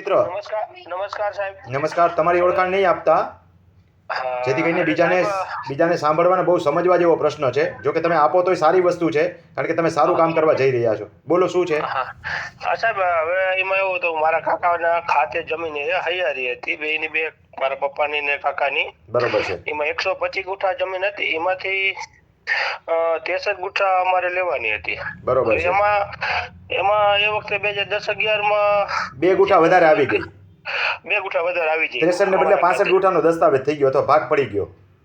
મિત્રો. નમસ્કાર નમસ્કાર સાહેબ. નમસ્કાર તમારી ઓળખાણ નહીં આપતા. જેથી કરીને બીજાને બીજાને સાંભળવાને બહુ સમજવા જેવો પ્રશ્ન છે. જો કે તમે આપો તોય સારી વસ્તુ છે કારણ કે તમે સારું કામ કરવા જઈ રહ્યા છો. બોલો શું છે? હા. સાહેબ હવે એમાં એવું હતું મારા કાકાના ખાતે જમીન એ હૈયારી હતી. બેયની બે મારા પપ્પાની ને કાકાની. બરોબર છે. એમાં એકસો પચીસ ગુઠા જમીન હતી. એમાંથી તેસઠ ગુઠા અમારે લેવાની હતી. બરોબર એમાં એમાં એ વખતે બે હજાર દસ અગિયારમાં બે ગુઠા વધારે આવી ગઈ. બે ગુઠા વધારે આવી ગઈ. ત્રેસઠ ને બદલે પાસઠ ગુઠાનો દસ્તાવેજ થઈ ગયો અથવા ભાગ પડી ગયો.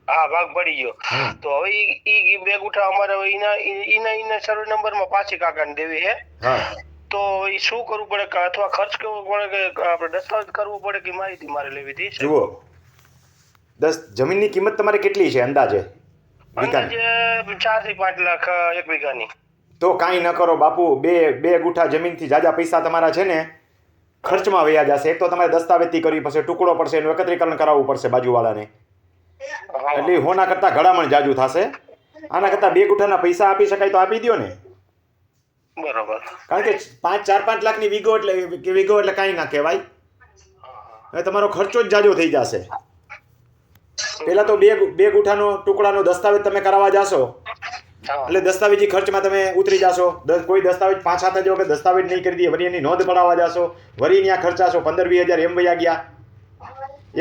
હા ભાગ પડી ગયો. તો હવે ઈ- બે ગુઠા અમારે ઈ- ઈના ઈના સર્વે નંબરમાં પાછી કાકાને દેવી છે તો એ શું કરવું પડે કે અથવા ખર્ચ કરવો પડે કે આપણે દસ્તાવેજ કરવું પડે કે માહિતી મારે લેવી હતી? જુઓ. દસ જમીનની કિંમત તમારે કેટલી છે અંદાજે? અંદાજે ચારથી પાંચ લાખ એક વીઘાની. તો કાંઈ ન કરો બાપુ બે બે ગુઠા જમીનથી જાજા પૈસા તમારા છે ને ખર્ચમાં વયા જશે. એક તો તમારે દસ્તાવેજથી કરવી પડશે ટુકડો પડશે એનું એકત્રીકરણ કરાવવું પડશે બાજુવાળાને. એટલે હોના કરતાં ઘડામણ જાજુ થશે. આના કરતાં બે ગુઠાના પૈસા આપી શકાય તો આપી દો ને બરાબર. કારણ કે પાંચ ચાર પાંચ લાખની વીઘો એટલે વીઘો એટલે કાંઈ ના કહેવાય. હવે તમારો ખર્ચો જ જાજો થઈ જશે. પહેલાં તો બે બે ગુઠાનો ટુકડાનો દસ્તાવેજ તમે કરાવવા જાશો. એટલે દસ્તાવેજી ખર્ચમાં તમે ઉતરી જાશો. કોઈ દસ્તાવેજ પાંચ સાત હજાર વખત દસ્તાવેજ નહીં કરી દે વરી એની નોંધ પડાવવા જાશો. વરી ત્યાં ખર્ચાશો પંદર વીસ હજાર એમ વયા ગયા.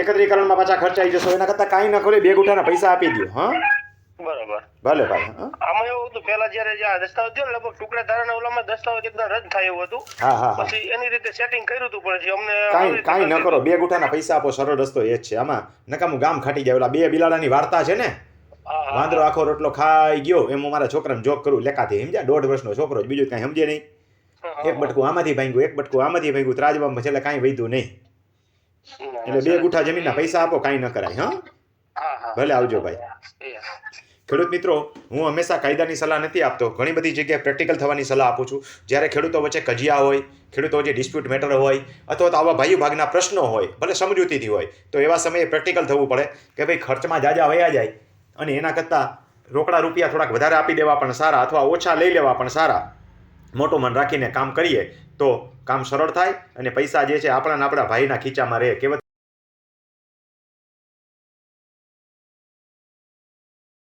એકત્રીકરણમાં પાછા ખર્ચાઈ જશો. એના કરતાં કાંઈ ન કરો બે ગુઠાના પૈસા આપી દો હા? બરોબર. ભલે ભાઈ આમાં એવું હતું પેલા જયારે જે આ દસ્તાવેજ થયો ને લગભગ ટુકડા ધારાના ઓલામાં દસ્તાવેજ એકદમ રદ થાય એવું હતું. હા હા હા. પછી એની રીતે સેટિંગ કર્યું હતું પણ અમને કાંઈ કાંઈ ન કરો. બે ગુઠાના પૈસા આપો સરળ રસ્તો એ જ છે. આમાં નકામું ગામ ખાટી જાય. ઓલા બે બિલાડાની વાર્તા છે ને? વાંદરો આખો રોટલો ખાઈ ગયો. એમ હું મારા છોકરાને જોક કરું. લેખાથી સમજ્યા? દોઢ વર્ષનો છોકરો જ બીજું કાંઈ સમજે નહીં. એક બટકું આમાંથી ભાંગ્યું એક બટકું આમાંથી ભાંગ્યું. ત્રાજવામાં છેલ્લે કાંઈ વૈધું નહીં. એટલે બે ગુઠા જમીનના પૈસા આપો કાંઈ ન કરાય હા. ભલે આવજો ભાઈ. ખેડૂત મિત્રો હું હંમેશા કાયદાની સલાહ નથી આપતો. ઘણી બધી જગ્યાએ પ્રેક્ટિકલ થવાની સલાહ આપું છું. જ્યારે ખેડૂતો વચ્ચે કજિયા હોય ખેડૂતો વચ્ચે ડિસ્પ્યુટ મેટર હોય અથવા તો આવા ભાઈ ભાગના પ્રશ્નો હોય ભલે સમજૂતીથી હોય તો એવા સમયે પ્રેક્ટિકલ થવું પડે કે ભાઈ ખર્ચમાં જાજા વયા જાય. અને એના કરતાં રોકડા રૂપિયા થોડાક વધારે આપી દેવા પણ સારા અથવા ઓછા લઈ લેવા પણ સારા. મોટું મન રાખીને કામ કરીએ તો કામ સરળ થાય અને પૈસા જે છે આપણા આપણા ભાઈના ખીચામાં રહે. કહેવત